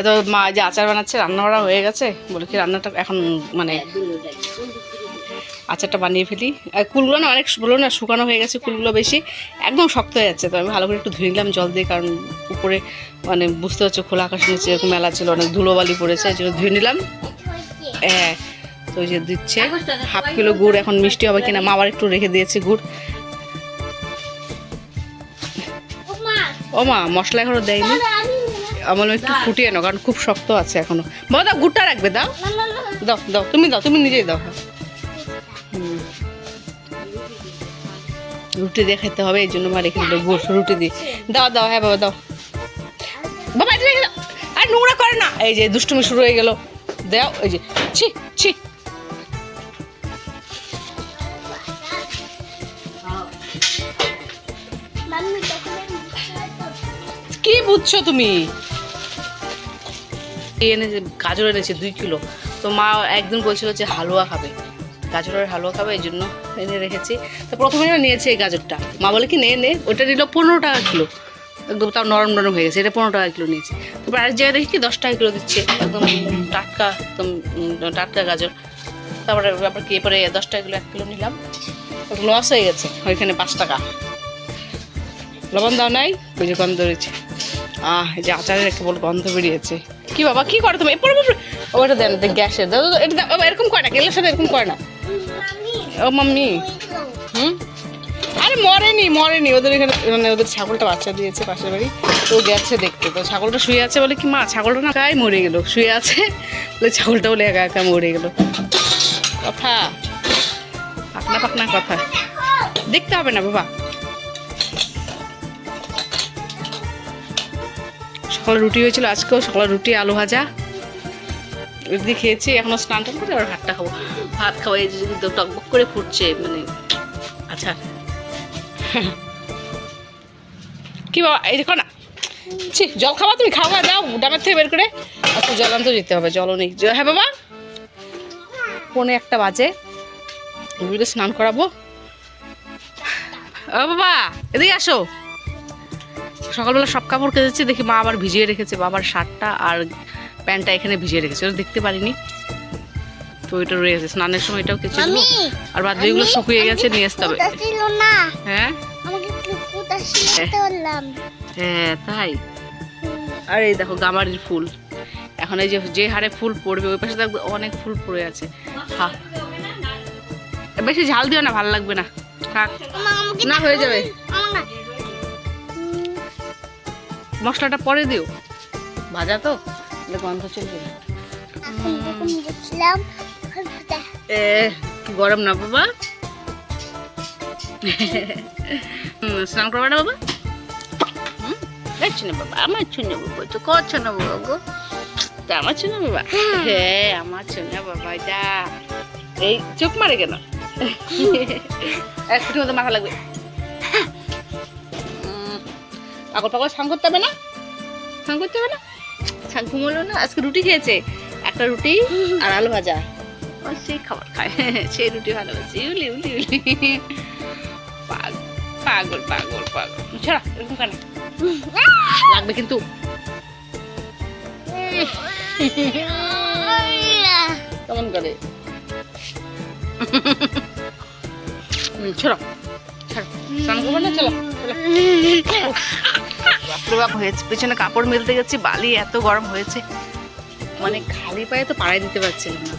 এত মা যে আচার বানাচ্ছে রান্না করা হয়ে গেছে। বলে কি রান্নাটা এখন মানে আচারটা বানিয়ে ফেলি। আর কুলগুলো না অনেক বলো না শুকানো হয়ে গেছে কুলগুলো বেশি। একদম শক্ত হয়ে যাচ্ছে তো আমি ভালো করে একটু ধুয়ে নিলাম জল দিয়ে কারণ উপরে মানে বুঝতে পারছ খোলা আকাশ নিচে এরকম মেলা ছিল অনেক ধুলোবালি পড়েছে জন্য ধুয়ে নিলাম। হ্যাঁ তো যে দিচ্ছে। হাফ কিলো গুড় এখন মিষ্টি হবে কিনা মা আবার একটু রেখে দিয়েছে গুড়। ও মা। মশলা এখনও দেয়নি। আমার একটু ফুটিয়ে নাও কারণ খুব শক্ত আছে এখনও বাবা দাও গুড়টা রাখবে দাও দাও দাও তুমি দাও তুমি নিজেই দাও হ্যাঁ। রুটি দিয়ে খেতে হবে এই জন্য মা রেখে দিল রুটি দিয়ে দাও দাও হ্যাঁ বাবা দাও বাবা এটা রেখে দাও আর নোংরা করে না এই যে দুষ্টুমি শুরু হয়ে গেল দাও এই যে ছি ছি কি বুঝছ তুমি? এনেছে, গাজর এনেছে দুই কিলো। তো মা একদিন বলছিল যে হালুয়া খাবে। গাজরের হালুয়া খাবে, এই জন্য এনে রেখেছি। তো প্রথমে নিয়েছে এই গাজরটা। মা বলে কি, নে নে। ওটা নিল পনেরো টাকা কিলো। একদম তাও নরম নরম হয়ে গেছে। এটা পনেরো টাকা কিলো নিয়েছে। তারপর আরেক জায়গায় দেখি কি, দশ টাকা কিলো দিচ্ছে। একদম টাটকা একদম টাটকা গাজর। তারপরে আবার কি, এরপরে দশ টাকা কিলো, এক কিলো নিলাম। লস হয়ে গেছে। ওইখানে পাঁচ টাকা। লবণ দাও নাই, ওই যে গন্ধ রয়েছে। আহ যে আচারের একটা বল গন্ধ বেরিয়েছে। কি বাবা কি করে তুমি? এরপর ওটা দেন দাও, এটা এরকম করে না গেলের সাথে এরকম করে না। ও মাম্মি। হুম? আরে মরেনি মরেনি। ওদের এখানে মানে ওদের ছাগলটা বাচ্চা দিয়েছে পাশের বাড়ি। তো গেছে দেখতে। তো ছাগলটা শুয়ে আছে বলে কি মা ছাগলটা না গায়ে মরে গেল। শুয়ে আছে বলে ছাগলটা বলে একা একা মরে গেল। কথা। পাকনা পাকনা কথা। দেখতে হবে না বাবা। সকালে রুটি হয়েছিল, আজকেও সকালে রুটি, আলু ভাজা। ওইদিকে খেয়েছি, এখনও স্নান টান করে আর ভাতটা খাব। ভাত খাব, এই যে টকবক করে ফুটছে মানে আচ্ছা। কি বাবা, এই দেখো না। ছি, জল খাবা তুমি খাওয়া যাও, ডাবের থেকে বের করে। আচ্ছা জল আনতে যেতে হবে, জলও নেই। হ্যাঁ বাবা। পৌনে একটা বাজে। স্নান করাবো। ও বাবা, এদিকে আসো। সকালবেলা সব কাপড় কেটেছি দেখি মা আবার ভিজিয়ে রেখেছে বাবার শার্টটা আর প্যান্টটা এখানে ভিজিয়ে রেখেছে ওটা দেখতে পারিনি। তো ওইটা রয়ে গেছে স্নানের সময় এটাও দেবো। আর বাদ বাকিগুলো শুকিয়ে গেছে নিয়ে আসতে হবে। হ্যাঁ? বললাম। হ্যাঁ তাই। আর এই দেখো গামারির ফুল। এখন এই যে যে হারে ফুল পড়বে ওই পাশে দেখবে অনেক ফুল পড়ে আছে। হা। বেশি ঝাল দিও না ভালো লাগবে না। থাক না হয়ে যাবে। মশলাটা পরে দিও। ভাজা তো? গন্ধ চলবে এ কি গরম না বাবা? হুম, স্নান করবে না বাবা? হুম বাবা? আমার ছুনে বাবা তো করছ না বাবা গো? তা আমার ছুনে বাবা? হ্যাঁ আমার ছুনে বাবা যা এই চোখ মারে কেন? একটু মতো মাথা লাগবে। পাগল পাগল স্নান করতে হবে না? স্নান করতে হবে না? স্নান ঘুমোলো না আজকে রুটি খেয়েছে। একটা রুটি আর আলু ভাজা। সেই খাবার খায়। সেই রুটি ভালোবাসি। উলি উলি উলি। পাগল পাগল পাগল ছাড়া এরকম কেন? লাগবে কিন্তু। কেমন করে? ছাড়ো। ছাড়ো। স্নান করব না? চলো চলো। বাপরে বাপ হয়েছে পেছনে কাপড় মেলতে গেছি বালি এত গরম হয়েছে। মানে খালি পায়ে তো পাড়ায় দিতে পারছিলাম না।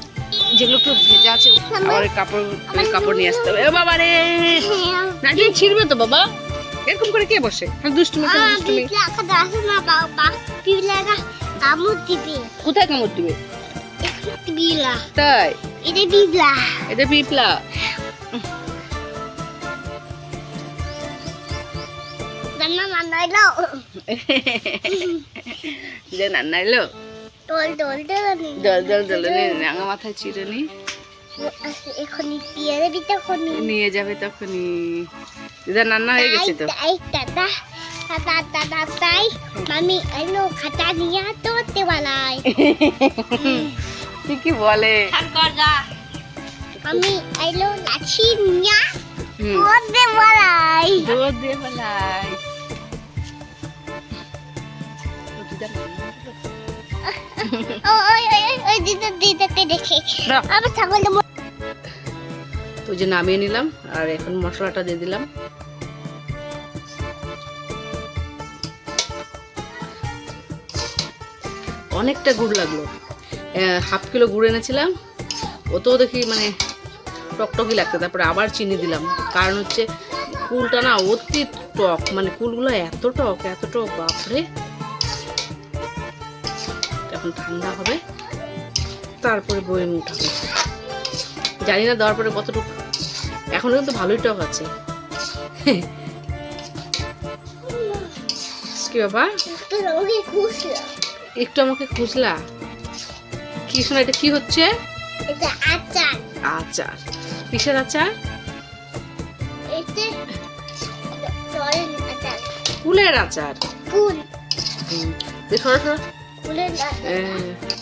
যেগুলো একটু ভেজা আছে আবার কাপড় কাপড় নিয়ে আসতে হবে। বাবা রে! নাকি ছিড়বে তো বাবা? এরকম করে কে বসে? খালি দুষ্টুমি দুষ্টুমি। কোথায় কামড় দিবে? তাই? এটা পিপলা এটা পিপলা। রান্নাইলো যে নান্নাইলো তোল তোল তোল জল জল জল রাঙা মাথায় চিড়ে নি। এখনই পিয়ারে দিতে এখনই নিয়ে যাবে তখনই। দিদা রান্না হয়ে গেছে তো? তাই দাদা দাদা দাদা তাই। মামি এলো খাতা নিয়ে তোতে বালাই কি কি বলে। মামি এলো লাঠি নিয়ে হুম। তোতে বালাই দুধ দিয়ে বেলায় তো যে নামিয়ে নিলাম আর এখন মশলাটা দিয়ে দিলাম অনেকটা গুড় লাগল। হাফ কিলো গুড় এনেছিলাম। ওতেও দেখি মানে টকটকি লাগতো তারপরে আবার চিনি দিলাম। কারণ হচ্ছে কুলটা না অতি টক মানে কুলগুলো এত টক এত টক, বাপরে। এখন ঠান্ডা হবে। তারপরে বয়ে উঠাবে জানি না দেওয়ার পরে কতটুকু। এখনও কিন্তু ভালোই টক আছে। কি বাবা একটু আমাকে খুঁজলা কি শোনা এটা কি হচ্ছে? আচার। আচার। কিসের আচার? জলের আচার। সরো সরো।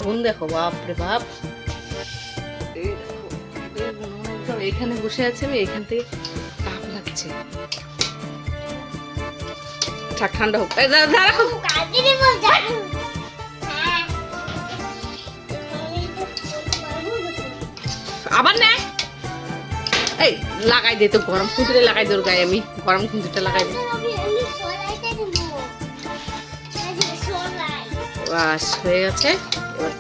আচার দেখো, বাপ রে বাপ। এখানে বসে আছে, আমি এখান থেকে তাপ লাগছে। থাক, ঠান্ডা হোক। আবার নে এই, লাগাই দে তো গরম খুঁজে লাগাই দে গায়ে আমি। গরম খুঁজেটা লাগাই দে। বাস হয়ে গেছে। এবার